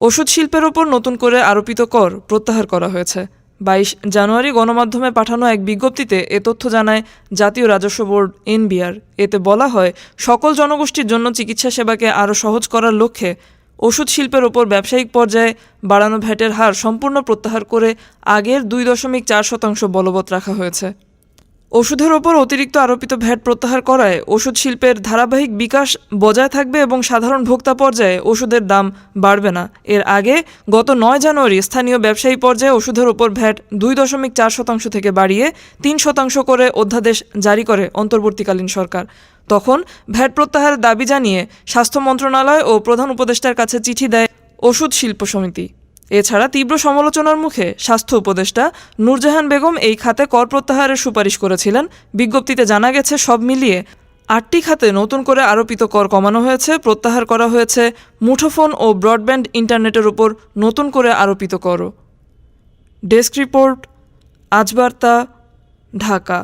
ওষুধ শিল্পের ওপর নতুন করে আরোপিত কর প্রত্যাহার করা হয়েছে। বাইশ জানুয়ারি গণমাধ্যমে পাঠানো এক বিজ্ঞপ্তিতে এ তথ্য জানায় জাতীয় রাজস্ব বোর্ড এনবিআর। এতে বলা হয়, সকল জনগোষ্ঠীর জন্য চিকিৎসা সেবাকে আরও সহজ করার লক্ষ্যে ওষুধ শিল্পের ওপর ব্যবসায়িক পর্যায়ে বাড়ানো ভ্যাটের হার সম্পূর্ণ প্রত্যাহার করে আগের দুই দশমিক চার শতাংশ বলবৎ রাখা হয়েছে। ওষুধের ওপর অতিরিক্ত আরোপিত ভ্যাট প্রত্যাহার করায় ওষুধ শিল্পের ধারাবাহিক বিকাশ বজায় থাকবে এবং সাধারণ ভোক্তা পর্যায়ে ওষুধের দাম বাড়বে না। এর আগে গত নয় জানুয়ারি স্থানীয় ব্যবসায়ী পর্যায়ে ওষুধের ওপর ভ্যাট দুই দশমিক চার শতাংশ থেকে বাড়িয়ে তিন শতাংশ করে অধ্যাদেশ জারি করে অন্তর্বর্তীকালীন সরকার। তখন ভ্যাট প্রত্যাহারের দাবি জানিয়ে স্বাস্থ্য মন্ত্রণালয় ও প্রধান উপদেষ্টার কাছে চিঠি দেয় ওষুধ শিল্প সমিতি। এছাড়া তীব্র সমালোচনার মুখে স্বাস্থ্য উপদেষ্টা নূরজাহান বেগম এই খাতে কর প্রত্যাহারের সুপারিশ করেছিলেন। বিজ্ঞপ্তিতে জানা গেছে, সব মিলিয়ে আটটি খাতে নতুন করে আরোপিত কর কমানো হয়েছে। প্রত্যাহার করা হয়েছে মুঠোফোন ও ব্রডব্যান্ড ইন্টারনেটের উপর নতুন করে আরোপিত করও। Desk report, Ajbarta, Dhaka.